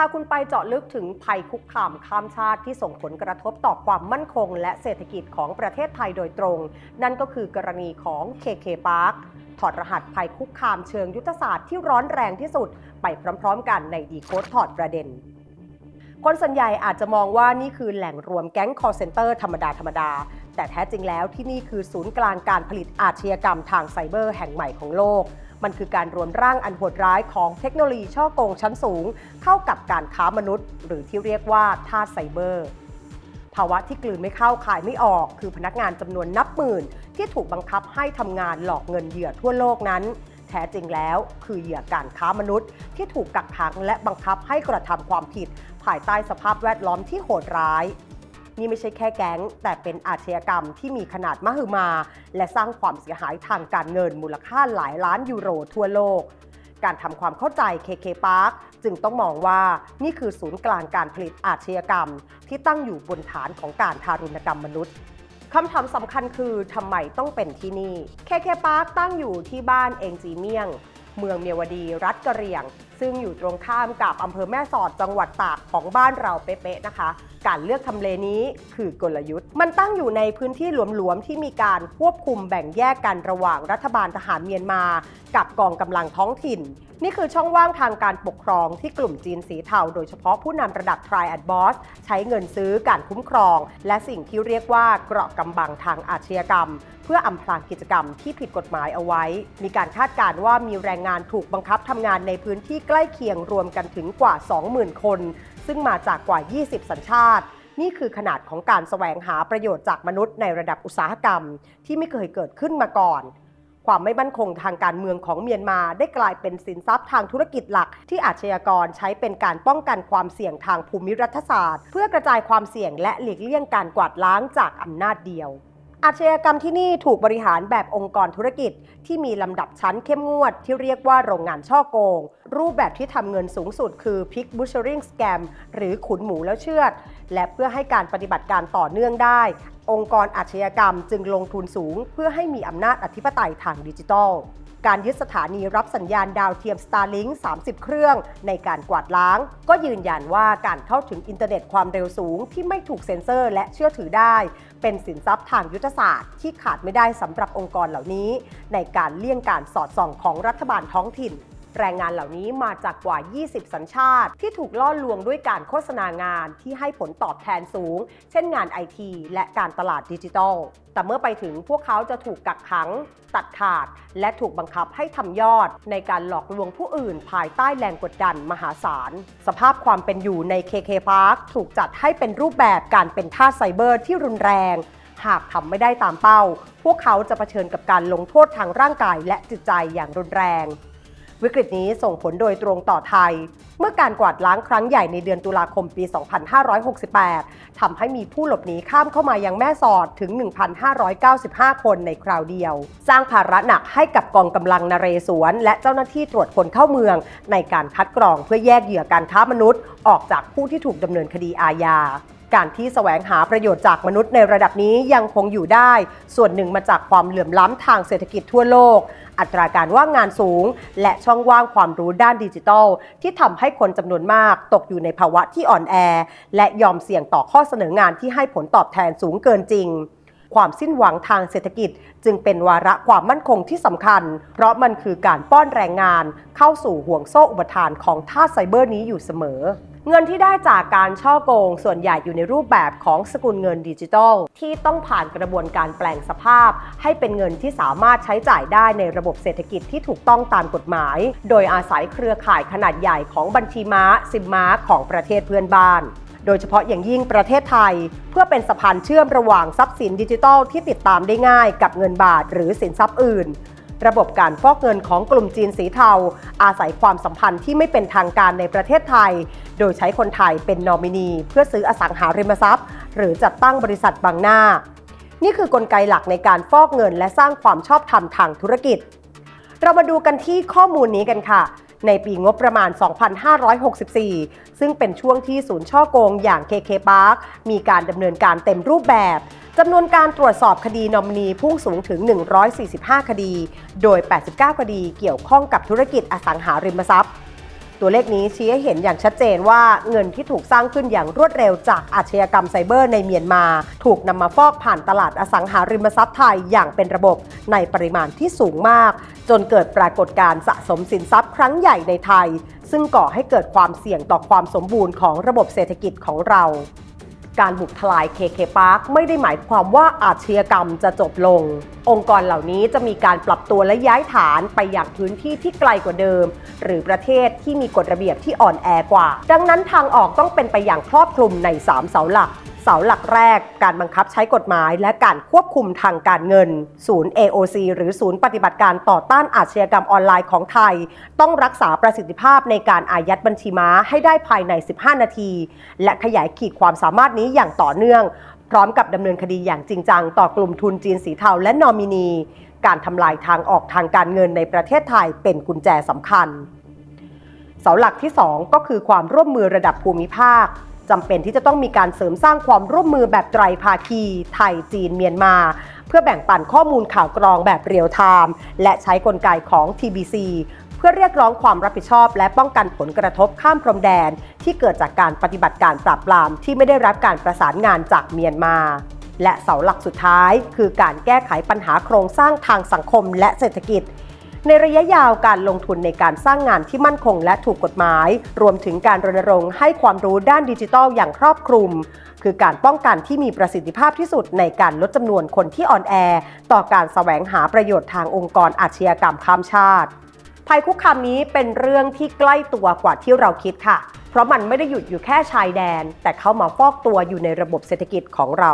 าคุณไปเจาะลึกถึงภัยคุกคามข้ามชาติที่ส่งผลกระทบต่อความมั่นคง และเศรษฐกิจของประเทศไทยโดยตรง นั่นก็คือกรณีของ KK Park ถอดรหัสภัยคุกคามเชิงยุทธศาสตร์ที่ร้อนแรงที่สุด ไปพร้อมๆ กันในดีโคดถอดประเด็นคนส่วนใหญ่อาจจะมองว่านี่คือแหล่งรวมแก๊ง call center ธรรมดา ธรรมดา แต่แท้จริงแล้วที่นี่คือศูนย์กลางการผลิตอาชญากรรมทางไซเบอร์แห่งใหม่ของโลก มันคือการรวมร่างอันโหดร้ายของเทคโนโลยีช่อโกงชั้นสูง เข้ากับการค้ามนุษย์ หรือที่เรียกว่าทาสไซเบอร์ภาวะที่กลืนไม่เข้าขายไม่ออก คือพนักงานจำนวนนับหมื่น ที่ถูกบังคับให้ทำงานหลอกเงินเหยื่อทั่วโลกนั้น แท้จริงแล้วคือเหยื่อการค้ามนุษย์ ที่ถูกกักขังและบังคับให้กระทำความผิด ภายใต้สภาพแวดล้อมที่โหดร้าย นี่ไม่ใช่แค่แก๊ง แต่เป็นอาชญากรรมที่มีขนาดมหึมา และสร้างความเสียหายทางการเงินมูลค่าหลายล้านยูโรทั่วโลก การทำความเข้าใจ KK Park จึงต้องมองว่านี่คือศูนย์กลางการผลิตอาชญากรรม ที่ตั้งอยู่บนฐานของการทารุณกรรมมนุษย์คำถามสำคัญคือทำไมต้องเป็นที่นี่ KK Park ตั้งอยู่ที่บ้านเองจีเมียง เมืองเมียวดี รัฐกะเหรี่ยง ซึ่งอยู่ตรงข้ามกับอำเภอแม่สอดจังหวัดตากของบ้านเราเป๊ะๆนะคะ การเลือกทำเลนี้คือกลยุทธ์ มันตั้งอยู่ในพื้นที่หลวมๆที่มีการควบคุมแบ่งแยกกันระหว่างรัฐบาลทหารเมียนมา กับกองกำลังท้องถิ่น นี่คือช่องว่างทางการปกครองที่กลุ่มจีนสีเทาโดยเฉพาะผู้นำระดับ Tri and Boss ใช้เงินซื้อการคุ้มครอง และสิ่งที่เรียกว่าเกราะกำบังทางอาชญากรรม เพื่ออำพรางกิจกรรมที่ผิดกฎหมายเอาไว้ มีการคาดการณ์ว่ามีแรงงานถูกบังคับทำงานในพื้นที่ใกล้เคียงรวมกันถึงกว่า 20,000 คน ซึ่งมาจากกว่า 20 สัญชาติ นี่คือขนาดของการแสวงหาประโยชน์จากมนุษย์ในระดับอุตสาหกรรม ที่ไม่เคยเกิดขึ้นมาก่อนความไม่มั่นคงทางการเมืองของเมียนมาได้กลายเป็นสินทรัพย์ทางธุรกิจหลัก ที่อาชญากรใช้เป็นการป้องกันความเสี่ยงทางภูมิรัฐศาสตร์ เพื่อกระจายความเสี่ยงและหลีกเลี่ยงการกวาดล้างจากอำนาจเดียว อาชญากรรมที่นี่ถูกบริหารแบบองค์กรธุรกิจ ที่มีลำดับชั้นเข้มงวดที่เรียกว่าโรงงานช่อโกง รูปแบบที่ทำเงินสูงสุดคือ Pig Butchering Scam หรือขุนหมูแล้วเชือด และเพื่อให้การปฏิบัติการต่อเนื่องได้ องค์กรอาชญากรรมจึงลงทุนสูง เพื่อให้มีอำนาจอธิปไตยทางดิจิทัล การยึดสถานีรับสัญญาณดาวเทียม Starlink 30 เครื่อง ในการกวาดล้าง ก็ยืนยันว่าการเข้าถึงอินเทอร์เน็ตความเร็วสูง ที่ไม่ถูกเซ็นเซอร์และเชื่อถือได้ เป็นสินทรัพย์ทางยุทธศาสตร์ ที่ขาดไม่ได้สำหรับองค์กรเหล่านี้ ในการเลี่ยงการสอดส่องของรัฐบาลท้องถิ่น แรงงานเหล่านี้มาจากกว่า 20 สัญชาติ ที่ถูกล่อลวงด้วยการโฆษณางานที่ให้ผลตอบแทนสูง เช่นงานไอทีและการตลาดดิจิทัล แต่เมื่อไปถึงพวกเขาจะถูกกักขัง ตัดขาด และถูกบังคับให้ทำยอด ในการหลอกลวงผู้อื่น ภายใต้แรงกดดันมหาศาล สภาพความเป็นอยู่ใน KK Park ถูกจัดให้เป็นรูปแบบการเป็นท่าไซเบอร์ที่รุนแรง หากทำไม่ได้ตามเป้า พวกเขาจะเผชิญกับการลงโทษทางร่างกายและจิตใจอย่างรุนแรง วิกฤตนี้ส่งผลโดยตรงต่อไทย เมื่อการกวาดล้างครั้งใหญ่ในเดือนตุลาคมปี 2568 ทำให้มีผู้หลบหนีข้ามเข้ามายังแม่สอดถึง 1,595 คนในคราวเดียว สร้างภาระหนักให้กับกองกำลังนเรศวร และเจ้าหน้าที่ตรวจคนเข้าเมือง ในการคัดกรองเพื่อแยกเหยื่อการค้ามนุษย์ ออกจากผู้ที่ถูกดำเนินคดีอาญาการที่แสวงหาประโยชน์จากมนุษย์ในระดับนี้ยังคงอยู่ได้ ส่วนหนึ่งมาจากความเหลื่อมล้ำทางเศรษฐกิจทั่วโลก อัตราการว่างงานสูง และช่องว่างความรู้ด้านดิจิทัล ที่ทำให้คนจำนวนมากตกอยู่ในภาวะที่อ่อนแอ และยอมเสี่ยงต่อข้อเสนองานที่ให้ผลตอบแทนสูงเกินจริงความสิ้นหวังทางเศรษฐกิจ จึงเป็นวาระความมั่นคงที่สำคัญ เพราะมันคือการป้อนแรงงานเข้าสู่ห่วงโซ่อุปทานของท่าไซเบอร์นี้อยู่เสมอ เงินที่ได้จากการช่อโกงส่วนใหญ่อยู่ในรูปแบบของสกุลเงินดิจิทัล ที่ต้องผ่านกระบวนการแปลงสภาพ ให้เป็นเงินที่สามารถใช้จ่ายได้ในระบบเศรษฐกิจที่ถูกต้องตามกฎหมาย โดยอาศัยเครือข่ายขนาดใหญ่ของบัญชีม้าซิมม้าของประเทศเพื่อนบ้านโดยเฉพาะอย่างยิ่งประเทศไทย เพื่อเป็นสะพานเชื่อมระหว่างทรัพย์สินดิจิทัลที่ติดตามได้ง่ายกับเงินบาทหรือสินทรัพย์อื่น ระบบการฟอกเงินของกลุ่มจีนสีเทา อาศัยความสัมพันธ์ที่ไม่เป็นทางการในประเทศไทย โดยใช้คนไทยเป็นนอมินี เพื่อซื้ออสังหาริมทรัพย์ หรือจัดตั้งบริษัทบางหน้า นี่คือกลไกหลักในการฟอกเงินและสร้างความชอบธรรมทางธุรกิจ เรามาดูกันที่ข้อมูลนี้กันค่ะ ในปีงบประมาณ 2564 ซึ่งเป็นช่วงที่ศูนย์ช่อโกงอย่าง KK Park มีการดำเนินการเต็มรูปแบบจำนวนการตรวจสอบคดีนอมนีพุ่งสูงถึง 145 คดี โดย 89 คดีเกี่ยวข้องกับธุรกิจอสังหาริมทรัพย์ ตัวเลขนี้ชี้ให้เห็นอย่างชัดเจนว่าเงินที่ถูกสร้างขึ้นอย่างรวดเร็วจากอาชญากรรมไซเบอร์ในเมียนมา ถูกนำมาฟอกผ่านตลาดอสังหาริมทรัพย์ไทยอย่างเป็นระบบในปริมาณที่สูงมาก จนเกิดปรากฏการณ์สะสมสินทรัพย์ครั้งใหญ่ในไทย ซึ่งก่อให้เกิดความเสี่ยงต่อความสมบูรณ์ของระบบเศรษฐกิจของเรา การบุกทลาย KK Park ไม่ได้หมายความว่าอาชญากรรมจะจบลง องค์กรเหล่านี้จะมีการปรับตัวและย้ายฐานไปอย่างพื้นที่ที่ไกลกว่าเดิม หรือประเทศที่มีกฎระเบียบที่อ่อนแอกว่า ดังนั้นทางออกต้องเป็นไปอย่างครอบคลุมใน 3 เสาหลัก สาหลักแรก การบังคับใช้กฎหมาย และการควบคุมทางการเงิน ศูนย์ AOC หรือศูนย์ปฏิบัติการต่อต้านอาชญากรรมออนไลน์ของไทย ต้องรักษาประสิทธิภาพในการอายัดบัญชีม้าให้ได้ภายใน 15 นาที และขยายขีดความสามารถนี้อย่างต่อเนื่อง พร้อมกับดำเนินคดีอย่างจริงจังต่อกลุ่มทุนจีนสีเทาและนอมินี การทำลายทางออกทางการเงินในประเทศไทยเป็นกุญแจสำคัญ เสาหลักที่ 2 ก็คือความร่วมมือระดับภูมิภาค จำเป็นที่จะต้องมีการเสริมสร้างความร่วมมือแบบไตรภาคี ไทยจีนเมียนมา เพื่อแบ่งปันข้อมูลข่าวกรองแบบเรียลไทม์และใช้กลไกของ TBC เพื่อเรียกร้องความรับผิดชอบ และป้องกันผลกระทบข้ามพรมแดน ที่เกิดจากการปฏิบัติการปราบปรามที่ไม่ได้รับการประสานงานจากเมียนมา และเสาหลักสุดท้าย คือการแก้ไขปัญหาโครงสร้างทางสังคมและเศรษฐกิจ ในระยะยาวการลงทุนในการสร้างงานที่มั่นคงและถูกกฎหมาย รวมถึงการรณรงค์ให้ความรู้ด้านดิจิทัลอย่างครอบคลุม คือการป้องกันที่มีประสิทธิภาพที่สุดในการลดจำนวนคนที่อ่อนแอ ต่อการแสวงหาประโยชน์ทางองค์กรอาชญากรรมข้ามชาติภัยคุกคามนี้เป็นเรื่องที่ใกล้ตัวกว่าที่เราคิดค่ะ เพราะมันไม่ได้หยุดอยู่แค่ชายแดน แต่เข้ามาฟอกตัวอยู่ในระบบเศรษฐกิจของเรา